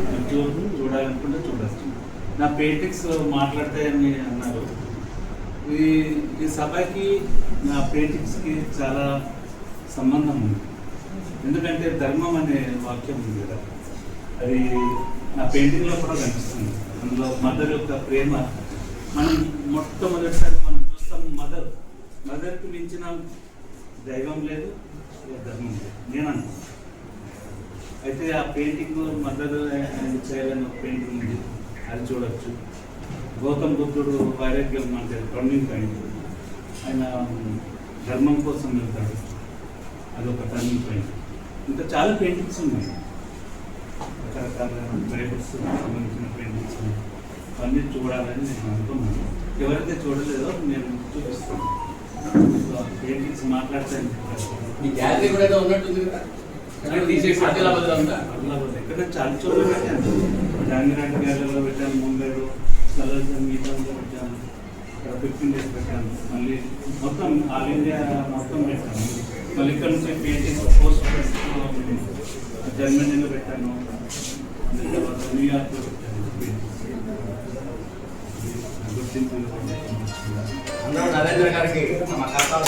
ఉద్యోగం చూడాలనుకుంటే చూడచ్చు. నా పెయింటింగ్స్ మాట్లాడతాయని అన్నారు. ఈ ఈ సభకి నా పెయింటింగ్స్కి చాలా సంబంధం ఉంది. ఎందుకంటే ధర్మం అనే వాక్యం ఉంది కదా. అది నా పెయింటింగ్లో కూడా కనిపిస్తుంది. అందులో మదర్ యొక్క ప్రేమ. మనం మొట్టమొదటిసారి మనం చూస్తాం మదర్ మదర్కి మించిన దైవం లేదు ధర్మం లేదు. నేను అనుకుంటాను అయితే ఆ పెయింటింగ్ మదర్ చేయాలని ఒక పెయింటింగ్ ఉంది. అది చూడొచ్చు. గౌతమ్ బుద్ధుడు వైరాగ్యం అంటే టర్నింగ్ పాయింట్ ఆయన ధర్మం కోసం వెళ్తాడు. అదొక టర్నింగ్ పాయింట్ ఇంకా చాలా పెయింటింగ్స్ ఉన్నాయి. రకరకాల బైబుల్స్ సంబంధించిన పెయింటింగ్స్ ఉన్నాయి. అవన్నీ చూడాలని నేను అనుకున్నాను. ఎవరైతే చూడలేదో నేను చూపిస్తాను. పెయింటింగ్స్ మాట్లాడతాను. మీ గ్యాలరీ కూడా ఉన్నట్టుంది కదా. చాలా చోట్ల పెట్టాను ముంబైలో కలర్ సంగీతంలో పెట్టాను ఇక్కడ ఫిఫ్టీన్ డేస్ పెట్టాను మళ్ళీ మొత్తం ఆల్ ఇండియా మొత్తం పెట్టాను మళ్ళీ ఇక్కడ నుంచి పోస్ట్ జర్మనీలో పెట్టాను తర్వాత న్యూయార్క్లో పెట్టాను గుర్తింపు అందరూ నరేంద్ర గారికి. మా ఖాతాలో